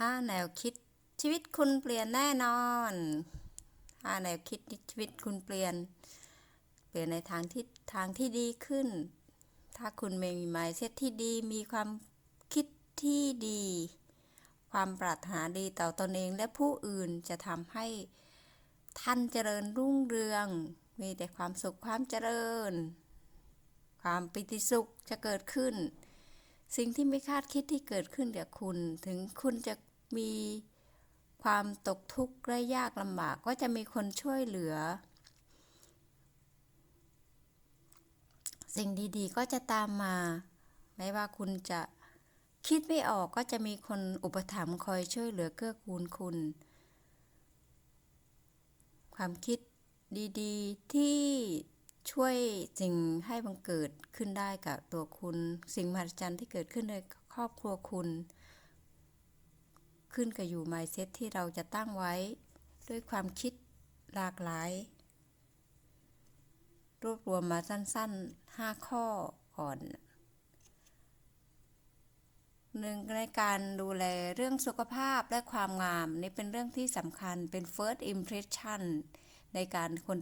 ห้าแนวคิดชีวิตคุณเปลี่ยนแน่นอนห้าแนวคิดชีวิตคุณเปลี่ยน เปลี่ยนในทางที่ทางที่ดีขึ้น ถ้าคุณมี mindset ที่ดี มีความคิดที่ดี ความปรารถนาดีต่อตอนเองและผู้อื่นจะทำให้ท่านเจริญรุ่งเรือง มีแต่ความสุขความเจริญ ความปิติสุขจะเกิดขึ้น สิ่งที่ไม่คาดคิดที่เกิดขึ้นกับคุณ ถึงคุณจะ มีความตกทุกข์และยากลำบากก็จะมีคนช่วยเหลือ สิ่งดีๆก็จะตามมา ไม่ว่าคุณจะคิดไม่ออกก็จะมีคนอุปถัมภ์คอยช่วยเหลือเกื้อกูลคุณ ความคิดดีๆที่ช่วยสิ่งให้บังเกิดขึ้นได้กับตัวคุณ สิ่งมหัศจรรย์ที่เกิดขึ้นในครอบครัวคุณ ขึ้นกับอยู่ mindset ที่เราจะตั้งไว้ ด้วยความคิดหลากหลาย รวบรวมมาสั้นๆ 5 ข้อก่อนหนึ่งในการดูแลเรื่องสุขภาพและความงาม นี่เป็นเรื่องที่สำคัญเป็น first impression ในการคนที่